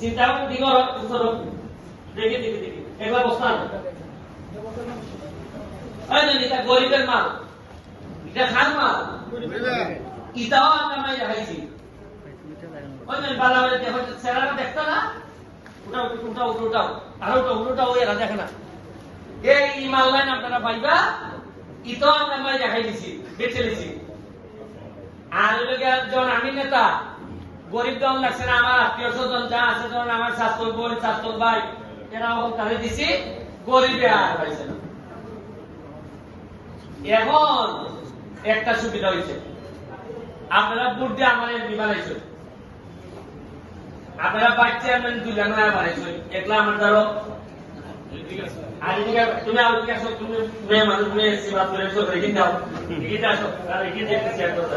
চিন্তা করে দিগর ধরো দেখি দেখি দেখি। একবার বস্তান ওই যে এটা গরিবের মাল এটা খান মাল ইটাও আমরা মাই না? আর না। আর লোকে আমি নেতা। গরিব দল লাগছে না আমার, আত্মীয় স্বজন যা আছে ধরুন আমার স্বাস্থ্য, বোন, স্বাস্থ্য, ভাই, এরা তাদের দিছি, গরিবে আর পাইছে না। এখন একটা সুবিধা হয়েছে। আপনারা ভোট দিয়ে আমার এমনি বানাইছেন। আপনারা ভাইস চেয়ারম্যান দুইজন নয়া বানাইছেন। একলা আমার ধরো। তুমি আর কি আসো তুমি মেয়ে মানুষ মেয়ে সেবা করে এসো রেখে দাও। রেখে আসো। রেখে দিয়ে শেয়ার করতে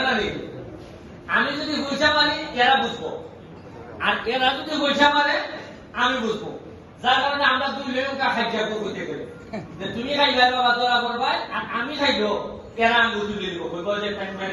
আমি যদি পয়সা মারি এরা বুঝব। আর এরা যদি হইসা মারে আমি বুঝব। যার কারণে আমরা দুই লোক খাইয়া করব দেখে যে তুমি খাইবা, বাবা তোরা করবাই, আর আমি খাইলো এরা আমি দিব কইব যে